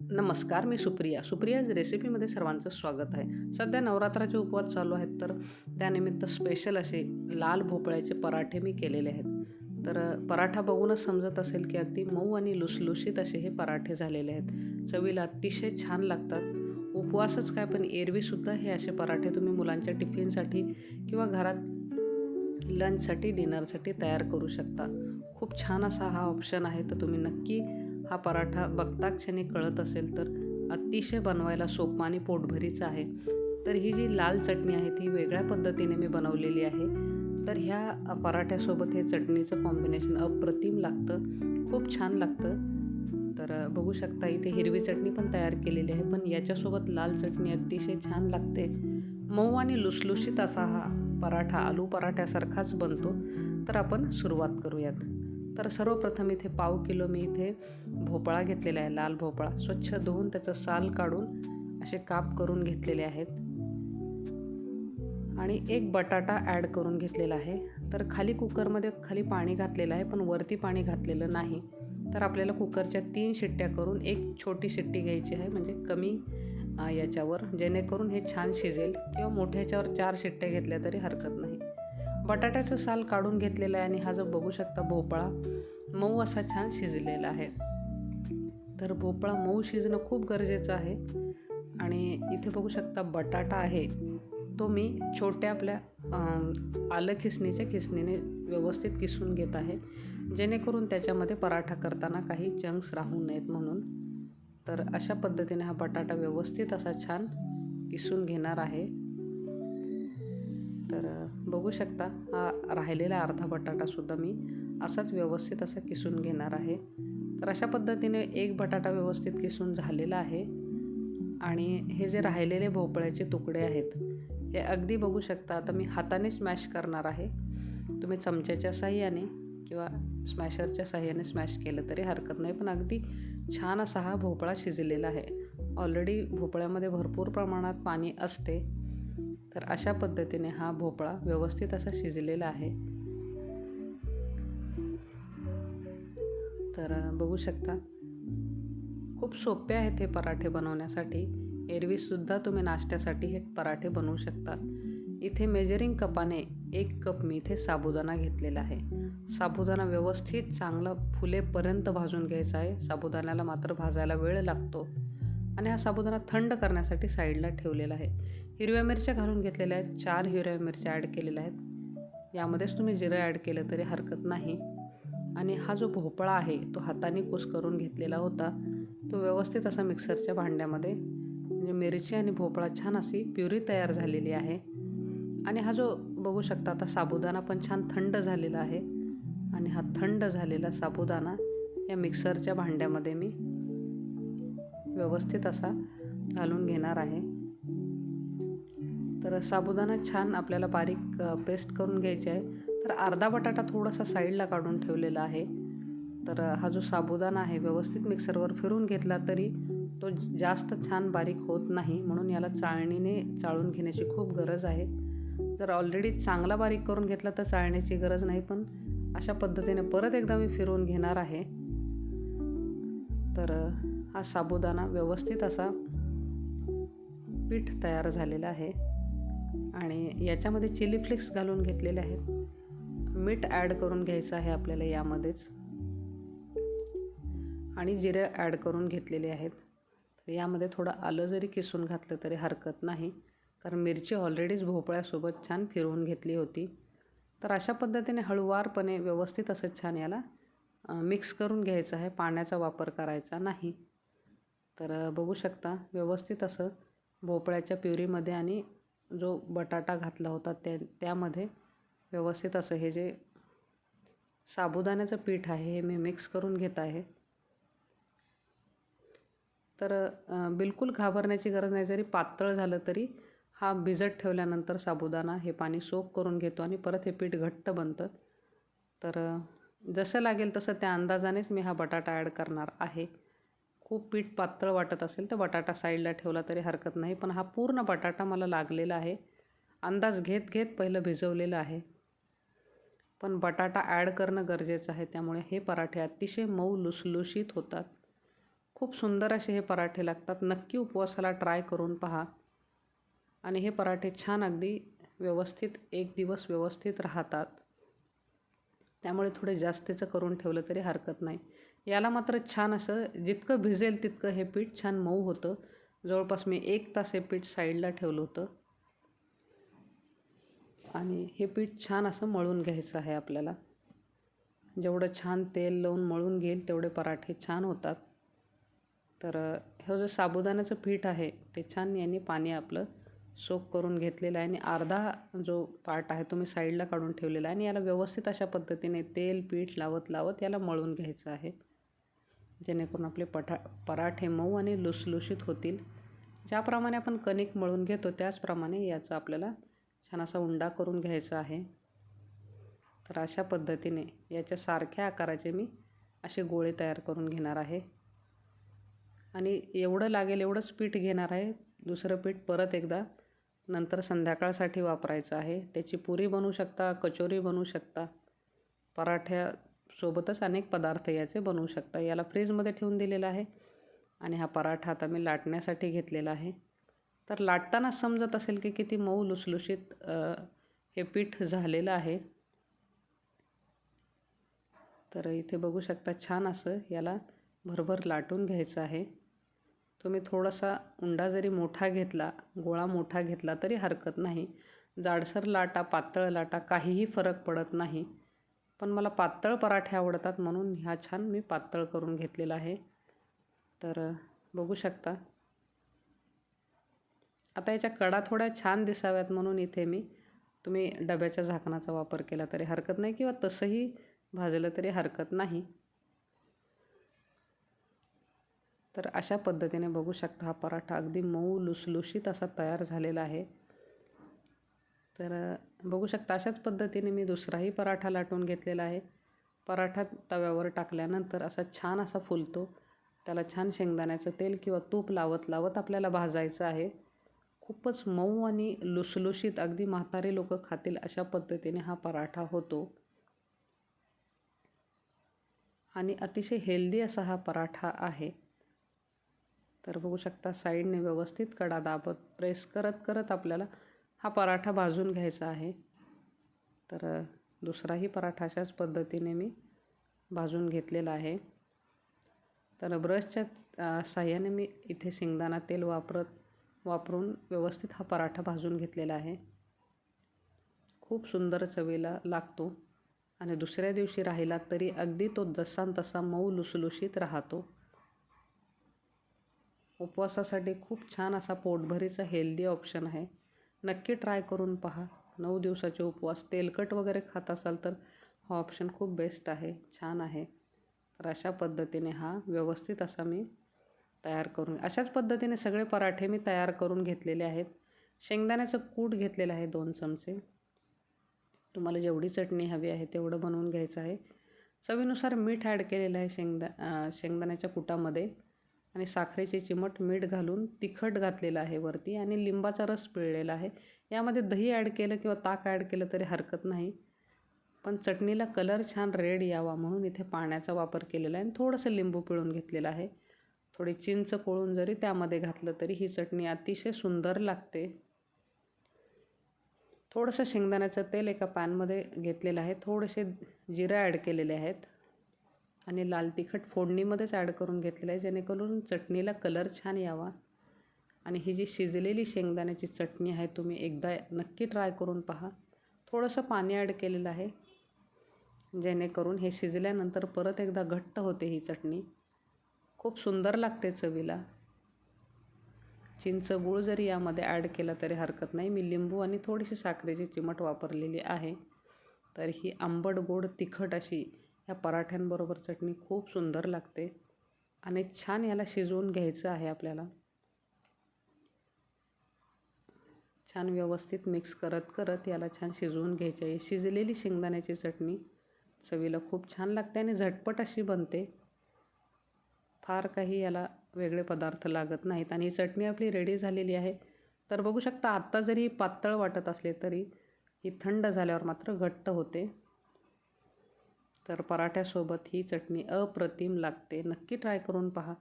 नमस्कार मी सुप्रिया. सुप्रियाज रेसिपीमध्ये सर्वांचं स्वागत आहे. सध्या नवरात्राचे उपवास चालू आहेत तर त्यानिमित्त स्पेशल असे लाल भोपळ्याचे पराठे मी केलेले आहेत. तर पराठा बघूनच समजत असेल की अगदी मऊ आणि लुसलुशीत असे हे पराठे झालेले आहेत. चवीला अतिशय छान लागतात. उपवासच काय पण एरवीसुद्धा हे असे पराठे तुम्ही मुलांच्या टिफिनसाठी किंवा घरात लंचसाठी डिनरसाठी तयार करू शकता. खूप छान असा हा ऑप्शन आहे तर तुम्ही नक्की हा पराठा बघता क्षणी कळत असेल तर अतिशय बनवायला सोपा आणि पोटभरीचा आहे. तर ही जी लाल चटणी आहे ती वेगळ्या पद्धतीने मी बनवलेली आहे. तर ह्या पराठ्यासोबत हे चटणीचं कॉम्बिनेशन अप्रतिम लागतं. खूप छान लागतं. तर बघू शकता इथे हिरवी चटणी पण तयार केलेली आहे पण याच्यासोबत लाल चटणी अतिशय छान लागते. मऊ आणि लुसलुशीत असा हा पराठा आलू पराठ्यासारखाच बनतो. तर आपण सुरुवात करूयात. तर सर्वप्रथम इथे पाव किलो मी इथे भोपळा घेतलेला आहे लाल भोपळा. स्वच्छ धुवून त्याचं साल काढून असे काप करून घेतलेले आहेत. आणि एक बटाटा ॲड करून घेतलेला आहे. तर खाली कुकरमध्ये खाली पाणी घातलेलं आहे पण वरती पाणी घातलेलं नाही. तर आपल्याला कुकरच्या तीन शिट्ट्या करून एक छोटी शिट्टी घ्यायची आहे म्हणजे कमी याच्यावर जेणेकरून हे छान शिजेल किंवा मोठ्या चार शिट्ट्या घेतल्या तरी हरकत नाही. बटाट्याचं साल काढून घेतलेलं आहे आणि हा जो बघू शकता भोपळा मऊ असा छान शिजलेला आहे. तर भोपळा मऊ शिजणं खूप गरजेचं आहे. आणि इथे बघू शकता बटाटा आहे. तो मी छोट्या आपल्या आलं खिसणीच्या खिसणीने व्यवस्थित किसून घेत आहे. जेणेकरून त्याच्यामध्ये पराठा करताना काही जंक्स राहू नयेत म्हणून. तर अशा पद्धतीने हा बटाटा व्यवस्थित असा छान किसून घेणार आहे. तर बघू शकता हा राहिलेला अर्धा बटाटासुद्धा मी असाच व्यवस्थित असा किसून घेणार आहे. तर अशा पद्धतीने एक बटाटा व्यवस्थित किसून झालेला आहे. आणि हे जे राहिलेले भोपळ्याचे तुकडे आहेत हे अगदी बघू शकता आता मी हाताने स्मॅश करणार आहे. तुम्ही चमच्याच्या साह्याने किंवा स्मॅशरच्या साह्याने स्मॅश केलं तरी हरकत नाही पण अगदी छान असा हा भोपळा शिजलेला आहे. ऑलरेडी भोपळ्यामध्ये भरपूर प्रमाणात पाणी असते. तर अशा पद्धतीने हा भोपळा व्यवस्थित असा शिजलेला आहे. तर बघू शकता. खूप सोपे आहेत हे पराठे बनवण्यासाठी. एरवीसुद्धा तुम्ही नाश्त्यासाठी हे पराठे बनवू शकता. इथे मेजरिंग कपाने एक कप मी इथे साबुदाणा घेतलेला आहे. साबुदाणा व्यवस्थित चांगला फुलेपर्यंत भाजून घ्यायचा आहे. साबुदाण्याला मात्र भाजायला वेळ लागतो. आणि हा साबुदाणा थंड करण्यासाठी साईडला ठेवलेला आहे. हिरव्या मिरच्या घालून घेतलेल्या आहेत. चार हिरव्या मिरच्या ॲड केलेल्या आहेत. यामध्येच तुम्ही जिरं ॲड केलं तरी हरकत नाही. आणि हा जो भोपळा आहे तो हाताने कुस करून घेतलेला होता. तो व्यवस्थित असा मिक्सरच्या भांड्यामध्ये म्हणजे मिरची आणि भोपळा छान अशी प्युरी तयार झालेली आहे. आणि हा जो बघू शकता आता साबुदाणा पण छान थंड झालेला आहे. आणि हा थंड झालेला साबुदाणा या मिक्सरच्या भांड्यामध्ये मी व्यवस्थित असा घालून घेणार आहे. तर साबुदाणा छान आपल्याला बारीक पेस्ट करून घ्यायची आहे. तर अर्धा बटाटा थोडासा साईडला काढून ठेवलेला आहे. तर हा जो साबुदाणा आहे व्यवस्थित मिक्सरवर फिरून घेतला तरी तो जास्त छान बारीक होत नाही. म्हणून याला चाळणीने चाळून घेण्याची खूप गरज आहे. जर ऑलरेडी चांगला बारीक करून घेतला तर चाळण्याची गरज नाही पण अशा पद्धतीने परत एकदा मी फिरवून घेणार आहे. तर हा साबुदाणा व्यवस्थित असा पीठ तयार झालेला आहे. आणि याच्यामध्ये चिली फ्लेक्स घालून घेतलेले आहेत. मीठ ॲड करून घ्यायचं आहे आपल्याला यामध्येच. आणि जिरे ॲड करून घेतलेले आहेत. तर यामध्ये थोडं आलं जरी किसून घातलं तरी हरकत नाही. कारण मिरची ऑलरेडीच भोपळ्यासोबत छान फिरवून घेतली होती. तर अशा पद्धतीने हळुवारपणे व्यवस्थित असं छान याला मिक्स करून घ्यायचं आहे. पाण्याचा वापर करायचा नाही. तर बघू शकता व्यवस्थित असं भोपळ्याच्या प्युरीमध्ये आणि जो बटाटा घातला होता त्या त्यामध्ये व्यवस्थित असं हे जे साबुदाण्याचं पीठ आहे हे मी मिक्स करून घेत आहे. तर बिलकुल घाबरण्याची गरज नाही. जरी पातळ झालं तरी हा भिजत ठेवल्यानंतर साबुदाणा हे पाणी सोक करून घेतो आणि परत हे पीठ घट्ट बनतं. तर जसं लागेल तसं त्या अंदाजानेच मी हा बटाटा ॲड करणार आहे. खूप पीठ पातळ वाटत असेल तर बटाटा साईडला ठेवला तरी हरकत नाही. पण हा पूर्ण बटाटा मला लागलेला आहे. अंदाज घेत घेत पहिलं भिजवलेलं आहे. पण बटाटा ॲड करणं गरजेचं आहे. त्यामुळे हे पराठे अतिशय मऊ लुसलुशीत होतात. खूप सुंदर असे हे पराठे लागतात. नक्की उपवासाला ट्राय करून पहा. आणि हे पराठे छान अगदी व्यवस्थित एक दिवस व्यवस्थित राहतात. त्यामुळे थोडे जास्तीचं करून ठेवलं तरी हरकत नाही. याला मात्र छान असं जितकं भिजेल तितकं हे पीठ छान मऊ होतं. जवळपास मी एक तास हे पीठ साईडला ठेवलं होतं. आणि हे पीठ छान असं मळून घ्यायचं आहे आपल्याला. जेवढं छान तेल लावून मळून घेईल तेवढे पराठे छान होतात. तर हे जे साबुदाण्याचं पीठ आहे ते छान यांनी पाणी आपलं सोप करून घेतलेलं आहे आणि अर्धा जो पार्ट आहे तो मी साईडला काढून ठेवलेला आहे आणि याला व्यवस्थित अशा पद्धतीने तेल पीठ लावत लावत याला मळून घ्यायचं आहे. जेणेकरून आपले पठा पराठे मऊ आणि लुसलुशीत होतील. ज्याप्रमाणे आपण कणिक मळून घेतो त्याचप्रमाणे याचा आपल्याला छान असा उंडा करून घ्यायचा आहे. तर अशा पद्धतीने याच्या सारख्या आकाराचे मी असे गोळे तयार करून घेणार आहे. आणि एवढं लागेल एवढंच पीठ घेणार आहे. दुसरं पीठ परत एकदा नंतर संध्याकाळसाठी वापरायचं आहे. त्याची पुरी बनवू शकता कचोरी बनवू शकता पराठ्या सोबतच अनेक पदार्थ याचे बनवू शकता. याला फ्रीजमध्ये ठेवून दिलेला आहे आणि हा पराठा आता मी लाटण्यासाठी घेतलेला आहे. तर लाटताना समजत असेल की किती मऊ लुसलुशीत हे पीठ झालेलं आहे. तर इथे बघू शकता छान असं याला भरभर लाटून घ्यायचं आहे. तुम्ही थोडासा उंडा जरी मोठा घेतला गोळा मोठा घेतला तरी हरकत नाही. जाडसर लाटा पातळ लाटा काहीही फरक पडत नाही. पण मला पातळ पराठे आवडतात म्हणून ह्या छान मी पातळ करून घेतलेला आहे. तर बघू शकता. आता याच्या कडा थोड्या छान दिसाव्यात म्हणून इथे मी. तुम्ही डब्याच्या झाकणाचा वापर केला तरी हरकत नाही किंवा तसंही भाजलं तरी हरकत नाही. तर अशा पद्धतीने बघू शकता हा पराठा अगदी मऊ लुसलुशीत असा तयार झालेला आहे. तर बघू शकता अशाच पद्धतीने मी दुसराही पराठा लाटून घेतलेला आहे. पराठा तव्यावर टाकल्यानंतर असा छान असा फुलतो. त्याला छान शेंगदाण्याचं तेल किंवा तूप लावत लावत आपल्याला भाजायचं आहे. खूपच मऊ आणि लुसलुशीत अगदी म्हातारे लोक खातील अशा पद्धतीने हा पराठा होतो. आणि अतिशय हेल्दी असा हा पराठा आहे. तर बघू शकता साईडने व्यवस्थित कडा दाबत प्रेस करत करत आपल्याला हा पराठा भाजून घ्यायचा आहे. तर दुसराही पराठा अशाच पद्धतीने मी भाजून घेतलेला आहे. तर ब्रशच्या साह्याने मी इथे शेंगदाणा तेल वापरत वापरून व्यवस्थित हा पराठा भाजून घेतलेला आहे. खूप सुंदर चवीला लागतो आणि दुसऱ्या दिवशी राहिला तरी अगदी तो जसान तसा मऊ लुसलुशीत राहतो. उपवासासाठी खूप छान असा पोटभरीचा हेल्दी ऑप्शन आहे. नक्की ट्राय करून पहा. नऊ दिवसाचे उपवास तेलकट वगैरे खात असाल तर हा ऑप्शन खूप बेस्ट आहे. छान आहे. तर अशा पद्धतीने हा व्यवस्थित असा मी तयार करून अशाच पद्धतीने सगळे पराठे मी तयार करून घेतलेले आहेत. शेंगदाण्याचं कूट घेतलेलं आहे दोन चमचे. तुम्हाला जेवढी चटणी हवी आहे तेवढं बनवून घ्यायचं आहे. चवीनुसार मीठ ॲड केलेलं आहे शेंगदा शेंगदाण्याच्या कुटामध्ये. आणि साखरेची चिमट मीठ घालून तिखट घातलेलं आहे वरती आणि लिंबाचा रस पिळलेला आहे. यामध्ये दही ॲड केलं किंवा ताक ॲड केलं तरी हरकत नाही. पण चटणीला कलर छान रेड यावा म्हणून इथे पाण्याचा वापर केलेला आहे आणि थोडंसं लिंबू पिळून घेतलेलं आहे. थोडी चिंच कोळून जरी त्यामध्ये घातलं तरी ही चटणी अतिशय सुंदर लागते. थोडंसं शेंगदाण्याचं तेल एका पॅनमध्ये घेतलेलं आहे. थोडेसे जिरं ॲड केलेले आहेत. आणि लाल तिखट फोडणीमध्येच ॲड करून घेतलेलं आहे जेणेकरून चटणीला कलर छान यावा. आणि ही जी शिजलेली शेंगदाण्याची चटणी आहे तुम्ही एकदा नक्की ट्राय करून पहा. थोडंसं पाणी ॲड केलेलं आहे जेणेकरून हे शिजल्यानंतर परत एकदा घट्ट होते ही चटणी. खूप सुंदर लागते चवीला. चिंच गूळ जरी यामध्ये ॲड केला तरी हरकत नाही. मी लिंबू आणि थोडीशी साखरेची चिमट वापरलेली आहे. तर ही आंबट गोड तिखट अशी ह्या पराठ्यांबरोबर चटणी खूप सुंदर लागते आणि छान याला शिजवून घ्यायचं आहे आपल्याला. छान व्यवस्थित मिक्स करत करत याला छान शिजवून घ्यायची आहे. शिजलेली शेंगदाण्याची चटणी चवीला खूप छान लागते आणि झटपट अशी बनते. फार काही याला वेगळे पदार्थ लागत नाहीत आणि ही चटणी आपली रेडी झालेली आहे. तर बघू शकता आत्ता जरी पातळ वाटत असले तरी ही थंड झाल्यावर मात्र घट्ट होते. तर पराठ्यासोबत ही चटणी अप्रतिम लागते. नक्की ट्राय करून पहा.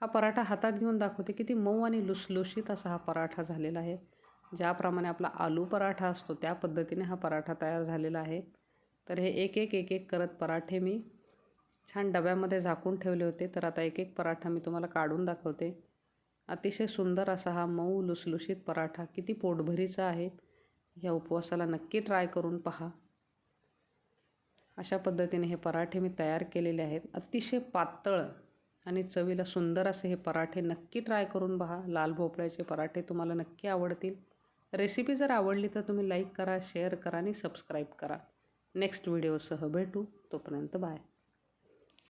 हा पराठा हातात घेऊन दाखवते किती मऊ आणि लुसलुशीत असा हा पराठा झालेला आहे. ज्याप्रमाणे आपला आलू पराठा असतो त्या पद्धतीने हा पराठा तयार झालेला आहे. तर हे एक एक एक एक करत पराठे मी छान डब्यामध्ये झाकून ठेवले होते. तर आता एक एक पराठा मी तुम्हाला काढून दाखवते. अतिशय सुंदर असा हा मऊ लुसलुशीत पराठा किती पोटभरीचा आहे. ह्या उपवासाला नक्की ट्राय करून पहा. अशा पद्धतीने हे पराठे मी तयार केलेले आहेत. अतिशय पातळ आणि चवीला सुंदर असे हे पराठे नक्की ट्राय करून पहा. लाल भोपळ्याचे पराठे तुम्हाला नक्की आवडतील. रेसिपी जर आवडली तर तुम्ही लाईक करा शेअर करा आणि सबस्क्राईब करा. नेक्स्ट व्हिडिओसह भेटू. तोपर्यंत बाय.